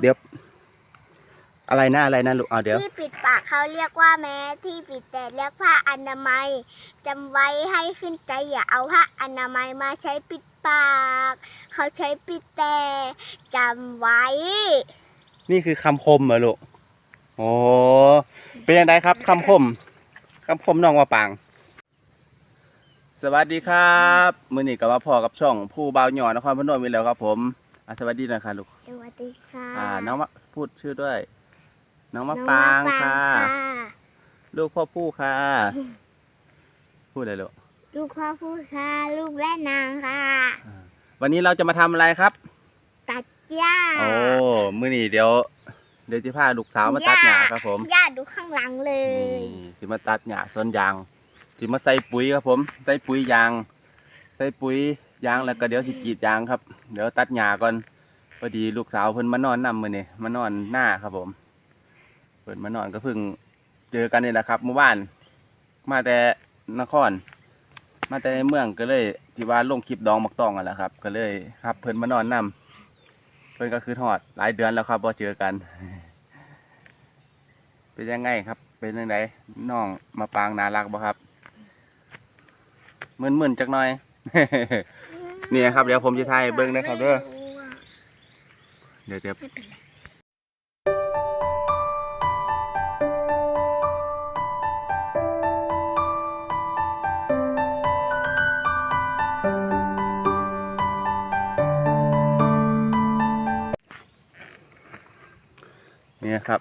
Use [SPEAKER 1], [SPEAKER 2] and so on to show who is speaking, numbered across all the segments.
[SPEAKER 1] เดี๋ยว อะไรนะอะไรนะลูกเอาเดี๋ยว
[SPEAKER 2] ที่ปิดปากเขาเรียกว่าแม้ที่ปิดแต่เรียกผ้าอนามัยจำไว้ให้ขึ้นใจอย่าเอาผ้าอนามัยมาใช้ปิดปาก เขาใช้ปิดแต่จำไว้
[SPEAKER 1] นี่คือคำคมเหรอลูกโอ้เป็นยังไงครับคำคมคำคมน้องว่าปางสวัสดีครับ มือนี้กับว่าพ่อกับช่องผู้บ่าวหยอนครพนมมีแล้วครับผม อะสวัสดีหนะครับลูก
[SPEAKER 2] สวัสดีค่ะ
[SPEAKER 1] อ่า น้องมะพูดชื่อด้วย น้องมะ
[SPEAKER 2] น้อง
[SPEAKER 1] ปาง
[SPEAKER 2] มะ
[SPEAKER 1] ค่ะ
[SPEAKER 2] ค่ะ
[SPEAKER 1] ลูกพ่อผู้ค่ะ พูดเลยลูก
[SPEAKER 2] ลูกพ่อพูดค่ะ ลูกแม่นางค่ะ
[SPEAKER 1] วันนี้เราจะมาทำอะไรครับ
[SPEAKER 2] ตัดหญ้า
[SPEAKER 1] โอ้มือนี้เดี๋ยว เดี๋ยวจะพาลูกสาวมาตัดหญ้าครับผม
[SPEAKER 2] หญ้าดูข้างหลังเลย
[SPEAKER 1] นี่ที่มาตัดหญ้าสวนยางที่มาใส่ปุ๋ยครับผม ใส่ปุ๋ยยาง ใส่ปุ๋ย ยางแล้วก็เดี๋ยวสิกรีดยางครับ เดี๋ยวตัดหญ้าก่อนพอดีลูกสาวเพิ่นมานอนนำมื้อนี้มานอนหน้าครับผมเพิ่นมานอนก็เพิ่งเจอกันนี่แหละครับเมื่อวาน มาแต่นคร มาแต่ในเมืองก็เลยที่ว่าลงคลิปดองมักตองกันแหละครับ ก็เลยครับเพิ่นมานอนนำเพิ่นก็คือทอดหลายเดือนแล้วครับพอเจอกัน เป็นยังไงครับ เป็นยังไงน้องมาปางนารักบ่ครับมึนๆจักหน่อย นี่นะครับ เดี๋ยวผมจะถ่ายให้เบิ่งนะครับเด้อเดี๋ยวเดี๋ยวนี่ครับ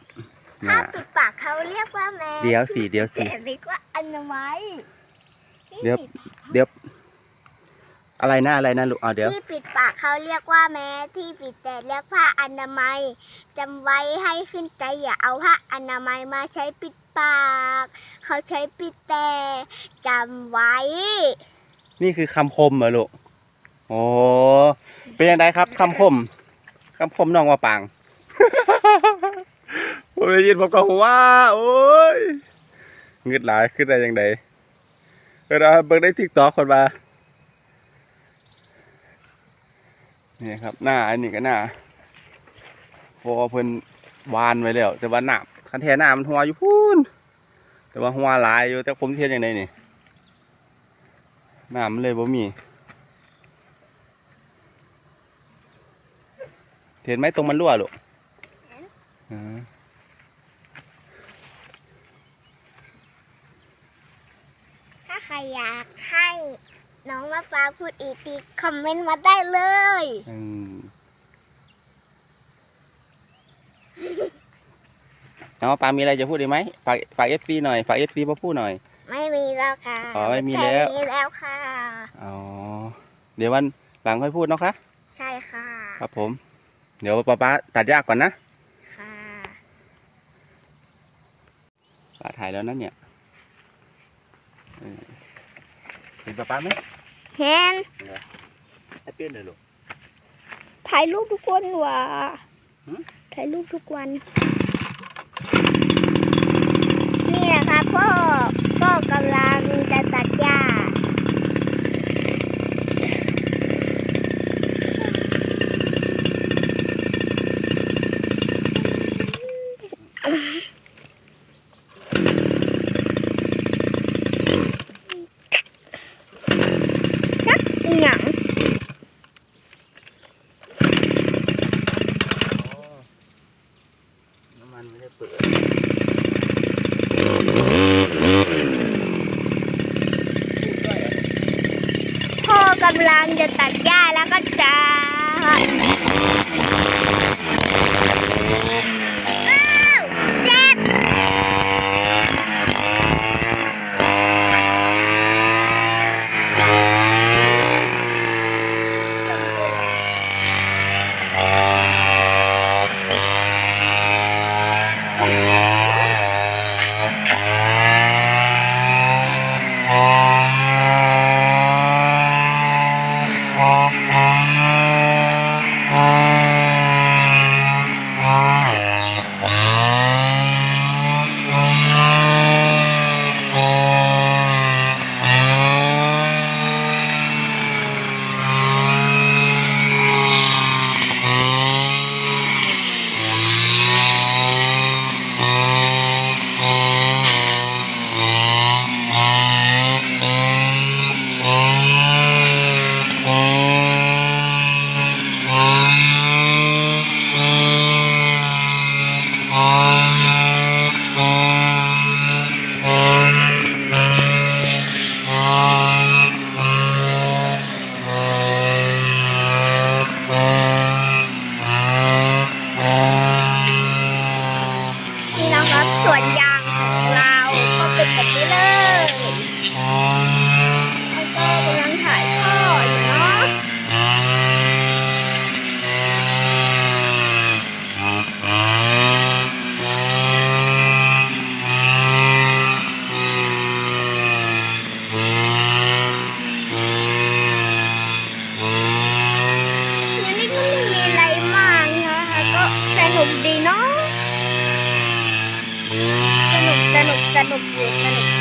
[SPEAKER 1] ห
[SPEAKER 2] ถ้า
[SPEAKER 1] น้า
[SPEAKER 2] ปิดปากเขาเรียกว่าแม่
[SPEAKER 1] เดี๋ยวสิเดี๋ยวสิ
[SPEAKER 2] แต่เรียกว่าอนามัย
[SPEAKER 1] เดี๋ยวเดี๋ยว อะไรนะอะไรนะลูกเอาเดี๋ยว
[SPEAKER 2] ที่ปิดปากเขาเรียกว่าแม้ที่ปิดแต่เรียกผ้าอนามัยจำไว้ให้ขึ้นใจอย่าเอาผ้าอนามัยมาใช้ปิดปาก เขาใช้ปิดแต่จำไว้
[SPEAKER 1] นี่คือคำคมเหรอลูกโอ้เป็นยังไงครับคำคมคำคมน้องว่าปัง ผมได้ยินผมก็หัวโอ้ยเงืดหลายขึ้นได้ยังไงเวลาเบิ่งได้ทิกตอกคนมา นี่ครับ หน้าอันนี้ก็หน้าพอเพิ่นวานไว้แล้ว แต่ว่าหน้าคันแท้หน้ามันหัวอยู่พูนแต่ว่าหัวหลายอยู่แต่ผมเทียนยังไงนี่น้ำมันเลยบ่มีเห็นไหมตรงมันรั่วลูก
[SPEAKER 2] เห็น
[SPEAKER 1] อ่า
[SPEAKER 2] ถ้าใครอยากให้ น้องมะปรางพูดอีกทีคอมเมนต์มาได้เลย
[SPEAKER 1] อืมน้องปามีอะไรจะพูดอีกไหมฝากฝากเอฟซีหน่อยฝากเอฟซีมาพูดหน่อย
[SPEAKER 2] ไม่มีแล้วค่ะ
[SPEAKER 1] อ๋อไม่มีแล้ว
[SPEAKER 2] ค่นี้แล้วค่ะ
[SPEAKER 1] อ๋อเดี๋ยววันหลังค่อยพูดเนาะคะ
[SPEAKER 2] ใช่ค่ะ
[SPEAKER 1] ครับผม เดี๋ยวป้าป้าตัดยากก่อนนะ
[SPEAKER 2] ค่ะ
[SPEAKER 1] ป้าถ่ายแล้วนะเนี่ยเออเห็นป้าป้าไหม
[SPEAKER 2] เห็น
[SPEAKER 1] ให้เปลี่ยนเลยลูก
[SPEAKER 2] ถ่ายรูปทุกวันว่ะ
[SPEAKER 1] หืม
[SPEAKER 2] ถ่ายรูปทุกวันนี่นะคะพ่อพ่อกำลังจะตัดหญ้า จักอีหยัง
[SPEAKER 1] น้ำมันไม่ได้เปิด
[SPEAKER 2] พ่อกำลังจะตัดหญ้าแล้วก็จะ นุกดีเนาะสนุกสนุกสนุกอยู่สนุก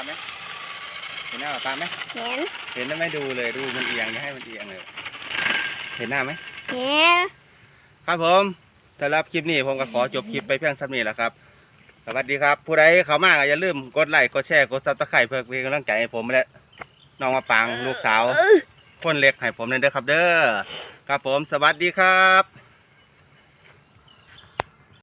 [SPEAKER 2] า
[SPEAKER 1] ป้าไหมเห็นหน้าป้าไหม
[SPEAKER 2] เห็น
[SPEAKER 1] เห็นแล้วไม่ดูเลยดูมันเอียงจะให้มันเอียงเลยเห็นหน้าไหม
[SPEAKER 2] เห็น
[SPEAKER 1] ครับผมสำหรับคลิปนี้ผมก็ขอจบคลิปไปเพียงเท่านี้แหละครับสวัสดีครับ ผู้ใดเข้ามาก็อย่าลืมกดไลค์กดแชร์กดซับสไครต์เพื่อเป็นกำลังใจให้ผมและน้องมาปางลูกสาว คนเล็กให้ผมเลยเด้อครับ เด้อครับผมสวัสดีครับ